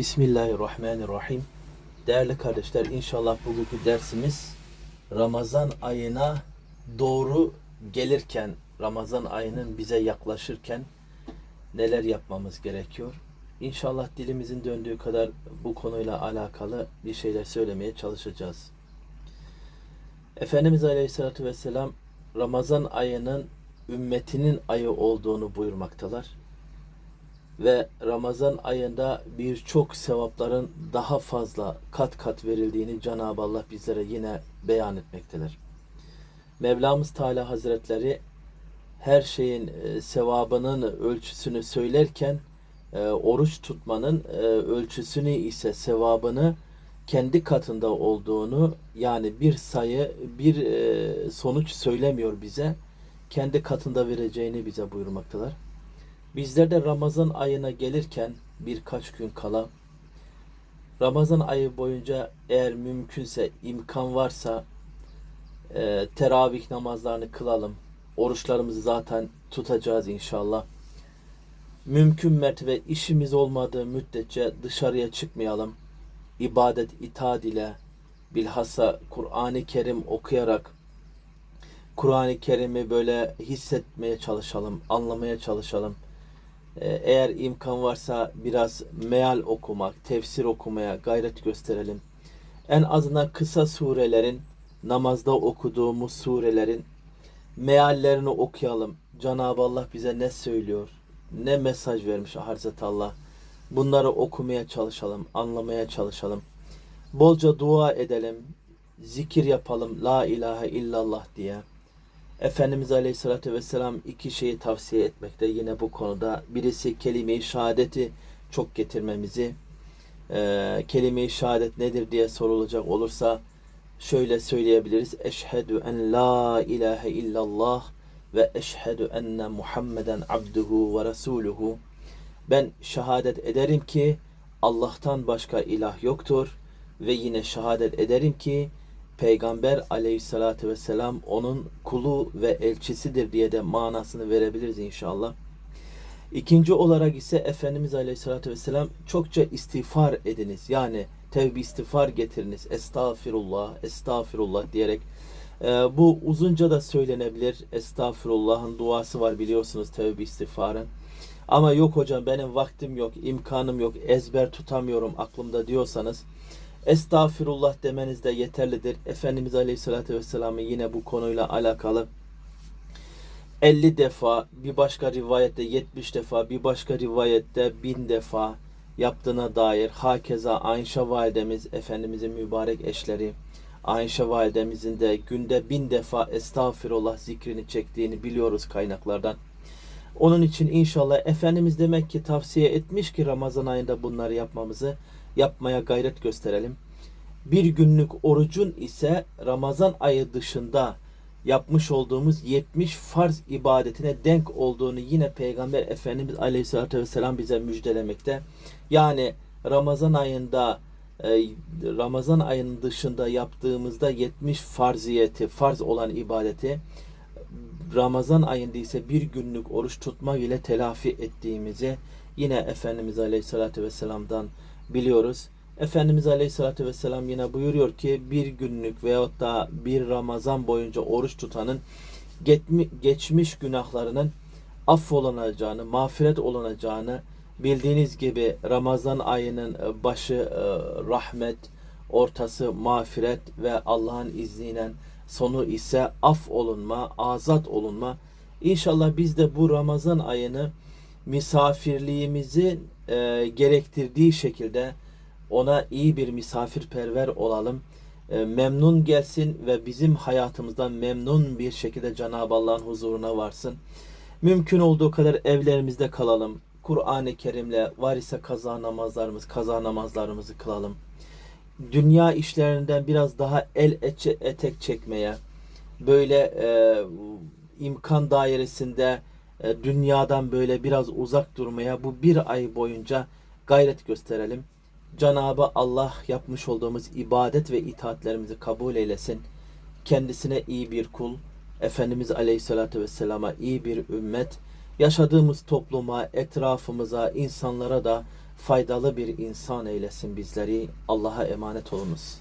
Bismillahirrahmanirrahim. Değerli kardeşler inşallah bugünkü dersimiz Ramazan ayına doğru gelirken, Ramazan ayının bize yaklaşırken neler yapmamız gerekiyor? İnşallah dilimizin döndüğü kadar bu konuyla alakalı bir şeyler söylemeye çalışacağız. Efendimiz Aleyhisselatü Vesselam Ramazan ayının ümmetinin ayı olduğunu buyurmaktalar ve Ramazan ayında birçok sevapların daha fazla kat kat verildiğini Cenab-ı Allah bizlere yine beyan etmektedir. Mevlamız Teala Hazretleri her şeyin e, sevabının ölçüsünü söylerken e, oruç tutmanın e, ölçüsünü ise sevabını kendi katında olduğunu yani bir sayı bir sonuç söylemiyor bize kendi katında vereceğini bize buyurmaktalar. Bizler de Ramazan ayına gelirken birkaç gün kala Ramazan ayı boyunca eğer mümkünse imkan varsa e, teravih namazlarını kılalım. Oruçlarımızı zaten tutacağız inşallah. Mümkün mertebe işimiz olmadığı müddetçe dışarıya çıkmayalım. İbadet itaat ile bilhassa Kur'an-ı Kerim okuyarak Kur'an-ı Kerim'i böyle hissetmeye çalışalım, anlamaya çalışalım. Ee, eğer imkan varsa biraz meal okumak, tefsir okumaya gayret gösterelim. En azından kısa surelerin, namazda okuduğumuz surelerin meallerini okuyalım. Cenab-ı Allah bize ne söylüyor, ne mesaj vermiş Hazreti Allah. Bunları okumaya çalışalım, anlamaya çalışalım. Bolca dua edelim, zikir yapalım, la ilahe illallah diye. Efendimiz Aleyhisselatü Vesselam iki şeyi tavsiye etmekte yine bu konuda. Birisi kelime-i şehadeti çok getirmemizi. E, kelime-i şehadet nedir diye sorulacak olursa şöyle söyleyebiliriz. Eşhedü en la ilahe illallah ve eşhedü enne Muhammeden abduhu ve resuluhu. Ben şehadet ederim ki Allah'tan başka ilah yoktur ve yine şehadet ederim ki Peygamber aleyhissalatü vesselam onun kulu ve elçisidir diye de manasını verebiliriz inşallah. İkinci olarak ise Efendimiz aleyhissalatü vesselam çokça istiğfar ediniz. Yani tevbi istiğfar getiriniz. Estağfirullah, estağfirullah diyerek. Ee, bu uzunca da söylenebilir. Estağfirullah'ın duası var biliyorsunuz tevbi istiğfarın. Ama yok hocam benim vaktim yok, imkanım yok, ezber tutamıyorum aklımda diyorsanız Estağfirullah demeniz de yeterlidir. Efendimiz Aleyhisselatü Vesselam'ın yine bu konuyla alakalı 50 defa, bir başka rivayette 70 defa, bir başka rivayette 1000 defa yaptığına dair hakeza Ayşe validemiz, Efendimizin mübarek eşleri, Ayşe validemizin de günde bin defa estağfirullah zikrini çektiğini biliyoruz kaynaklardan. Onun için inşallah Efendimiz demek ki tavsiye etmiş ki Ramazan ayında bunları yapmamızı yapmaya gayret gösterelim. Bir günlük orucun ise Ramazan ayı dışında yapmış olduğumuz 70 farz ibadetine denk olduğunu yine Peygamber Efendimiz Aleyhisselatü Vesselam bize müjdelemekte. Yani Ramazan ayında e, Ramazan ayının dışında yaptığımızda 70 farziyeti, farz olan ibadeti Ramazan ayında ise bir günlük oruç tutma ile telafi ettiğimizi yine Efendimiz Aleyhisselatü Vesselam'dan biliyoruz. Efendimiz Aleyhisselatü Vesselam yine buyuruyor ki bir günlük veyahut da bir Ramazan boyunca oruç tutanın geçmiş günahlarının affolunacağını, mağfiret olunacağını bildiğiniz gibi Ramazan ayının e, başı e, rahmet, ortası mağfiret ve Allah'ın izniyle sonu ise af olunma, azat olunma. İnşallah biz de bu Ramazan ayını misafirliğimizin e, gerektirdiği şekilde ona iyi bir misafirperver olalım. E, memnun gelsin ve bizim hayatımızdan memnun bir şekilde Cenab-ı Allah'ın huzuruna varsın. Mümkün olduğu kadar evlerimizde kalalım. Kur'an-ı Kerim'le var ise kaza namazlarımız, kaza namazlarımızı kılalım. Dünya işlerinden biraz daha el etek çekmeye, böyle e, imkan dairesinde dünyadan böyle biraz uzak durmaya bu bir ay boyunca gayret gösterelim. Cenabı Allah yapmış olduğumuz ibadet ve itaatlerimizi kabul eylesin. Kendisine iyi bir kul, Efendimiz Aleyhisselatü Vesselam'a iyi bir ümmet, yaşadığımız topluma, etrafımıza, insanlara da faydalı bir insan eylesin bizleri. Allah'a emanet olunuz.